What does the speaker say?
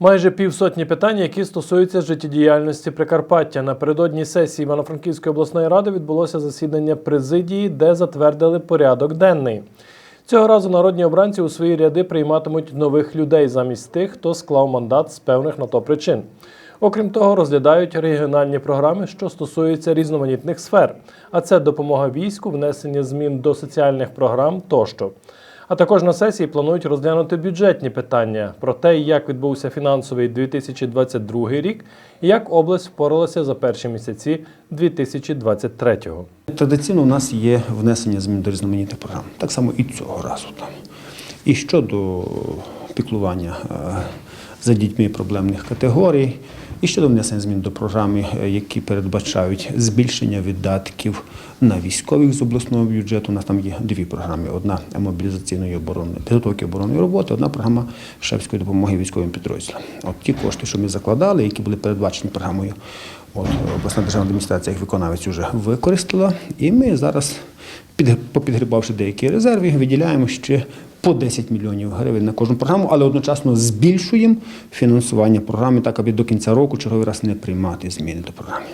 Майже півсотні питань, які стосуються життєдіяльності Прикарпаття. Напередодні сесії Івано-Франківської обласної ради відбулося засідання президії, де затвердили порядок денний. Цього разу народні обранці у свої ряди прийматимуть нових людей замість тих, хто склав мандат з певних на то причин. Окрім того, розглядають регіональні програми, що стосуються різноманітних сфер, а це допомога війську, внесення змін до соціальних програм тощо. А також на сесії планують розглянути бюджетні питання про те, як відбувся фінансовий 2022 рік і як область впоралася за перші місяці 2023-го. Традиційно у нас є внесення змін до різноманітних програм. Так само і цього разу там. І щодо піклування е, за дітьми проблемних категорій, і щодо внесення змін до програми, е, які передбачають збільшення видатків на військових з обласного бюджету. У нас там є дві програми: одна мобілізаційної оборони, підготовки оборонної роботи, одна програма шефської допомоги військовим підрозділам. От ті кошти, що ми закладали, які були передбачені програмою, от обласна державна адміністрація їх виконавець вже використала, і ми зараз, під, попідгрібавши деякі резерви, виділяємо ще по 10 мільйонів гривень на кожну програму, але одночасно збільшуємо фінансування програми, так аби до кінця року черговий раз не приймати зміни до програми.